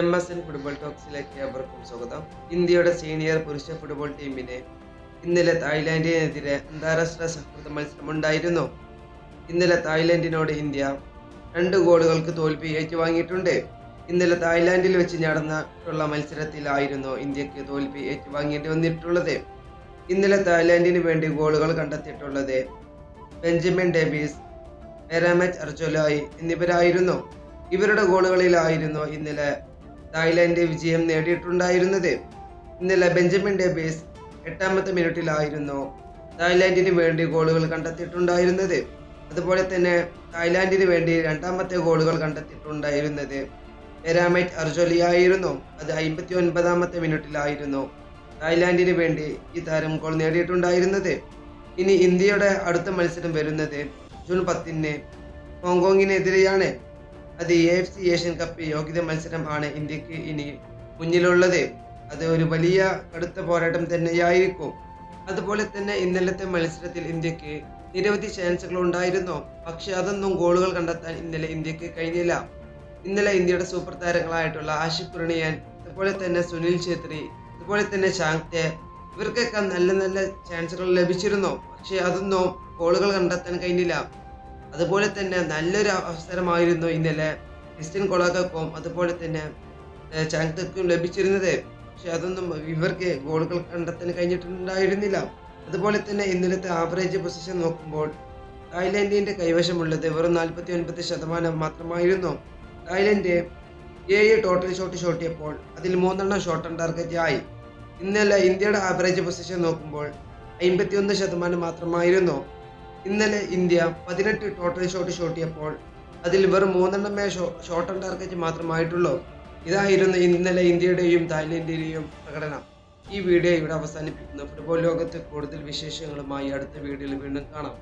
M S N football ടോക്സിലേക്ക് അവർക്കും സ്വാഗതം. ഇന്ത്യയുടെ സീനിയർ പുരുഷ ഫുട്ബോൾ ടീമിന് ഇന്നലെ തായ്ലാന്റിനെതിരെ അന്താരാഷ്ട്ര സൗഹൃദ മത്സരമുണ്ടായിരുന്നു ഇന്നലെ തായ്ലാന്റിനോട് ഇന്ത്യ രണ്ട് ഗോളുകൾക്ക് തോൽവി ഏറ്റുവാങ്ങിയിട്ടുണ്ട്. ഇന്നലെ തായ്ലാന്റിൽ വെച്ച് നടന്നിട്ടുള്ള മത്സരത്തിലായിരുന്നു ഇന്ത്യയ്ക്ക് തോൽവി ഏറ്റുവാങ്ങേണ്ടി വന്നിട്ടുള്ളത്. ഇന്നലെ തായ്ലാന്റിന് വേണ്ടി ഗോളുകൾ കണ്ടെത്തിയിട്ടുള്ളത് ബെഞ്ചമിൻ ഡേവിസ് എരാമറ്റ് അർജോലായി എന്നിവരായിരുന്നു. ഇവരുടെ ഗോളുകളിലായിരുന്നു ഇന്നലെ തായ്ലാന്റ് വിജയം നേടിയിട്ടുണ്ടായിരുന്നത്. ഇന്നലെ ബെഞ്ചമിൻ ഡേവിസ് എട്ടാമത്തെ മിനിറ്റിലായിരുന്നു തായ്ലാൻഡിന് വേണ്ടി ഗോളുകൾ കണ്ടെത്തിയിട്ടുണ്ടായിരുന്നത്. അതുപോലെ തന്നെ തായ്ലാൻഡിന് വേണ്ടി രണ്ടാമത്തെ ഗോളുകൾ കണ്ടെത്തിയിട്ടുണ്ടായിരുന്നത് അർജോലി ആയിരുന്നു. അത് അമ്പത്തി ഒൻപതാമത്തെ മിനിറ്റിലായിരുന്നു തായ്ലാൻഡിന് വേണ്ടി ഈ താരം ഗോൾ നേടിയിട്ടുണ്ടായിരുന്നത്. ഇനി ഇന്ത്യയുടെ അടുത്ത മത്സരം വരുന്നത് ജൂൺ പത്തിന് ഹോങ്കോങ്ങിനെതിരെയാണ്. അത് A F C Asian cup യോഗ്യത മത്സരം ആണ് ഇന്ത്യയ്ക്ക് ഇനി മുന്നിലുള്ളത്. അത് ഒരു വലിയ കടുത്ത പോരാട്ടം തന്നെയായിരിക്കും. അതുപോലെ തന്നെ ഇന്നലത്തെ മത്സരത്തിൽ ഇന്ത്യയ്ക്ക് നിരവധി ചാൻസുകൾ ഉണ്ടായിരുന്നു. പക്ഷെ അതൊന്നും ഗോളുകൾ കണ്ടെത്താൻ ഇന്നലെ ഇന്ത്യയ്ക്ക് കഴിഞ്ഞില്ല. ഇന്നലെ ഇന്ത്യയുടെ സൂപ്പർ താരങ്ങളായിട്ടുള്ള ആഷിഫ് പുറണിയൻ അതുപോലെ തന്നെ സുനിൽ ഛേത്രി അതുപോലെ തന്നെ ഷാങ്തെ ഇവർക്കൊക്കെ നല്ല നല്ല ചാൻസുകൾ ലഭിച്ചിരുന്നു. പക്ഷെ അതൊന്നും ഗോളുകൾ കണ്ടെത്താൻ കഴിഞ്ഞില്ല. അതുപോലെ തന്നെ നല്ലൊരു അവസരമായിരുന്നു ഇന്നലെ ക്രിസ്ത്യൻ കൊളാക്കും അതുപോലെ തന്നെ ചാങ്തക്കും ലഭിച്ചിരുന്നത്. പക്ഷെ അതൊന്നും ഇവർക്ക് ഗോളുകൾ കണ്ടെത്താൻ കഴിഞ്ഞിട്ടുണ്ടായിരുന്നില്ല. അതുപോലെ തന്നെ ഇന്നലത്തെ ആവറേജ് പൊസിഷൻ നോക്കുമ്പോൾ തായ്ലൻഡിന്റെ കൈവശമുള്ളത് വെറും നാൽപ്പത്തി ഒൻപത് ശതമാനം മാത്രമായിരുന്നു. തായ്ലൻഡ് ഏഴ് ടോട്ടൽ ഷോട്ട് ഷോട്ടിയപ്പോൾ അതിൽ മൂന്നെണ്ണം ഷോട്ട് ഓൺ ടാർഗറ്റ് ആയി. ഇന്നലെ ഇന്ത്യയുടെ ആവറേജ് പൊസിഷൻ നോക്കുമ്പോൾ അമ്പത്തിയൊന്ന് ശതമാനം മാത്രമായിരുന്നു. ഇന്നലെ ഇന്ത്യ പതിനെട്ട് ടോട്ടൽ ഷോട്ട് ഷോട്ടിയപ്പോൾ അതിൽ വെറും മൂന്നെണ്ണമേ ഷോ ഷോട്ട് ഓൺ ടാർഗറ്റ് മാത്രമായിട്ടുള്ളൂ. ഇതായിരുന്നു ഇന്നലെ ഇന്ത്യയുടെയും തായ്ലൻഡിന്റെയും പ്രകടനം. ഈ വീഡിയോ ഇവിടെ അവസാനിപ്പിക്കുന്നു. ഫുട്ബോൾ ലോകത്തെ കൂടുതൽ വിശേഷങ്ങളുമായി അടുത്ത വീഡിയോയിൽ വീണ്ടും കാണാം.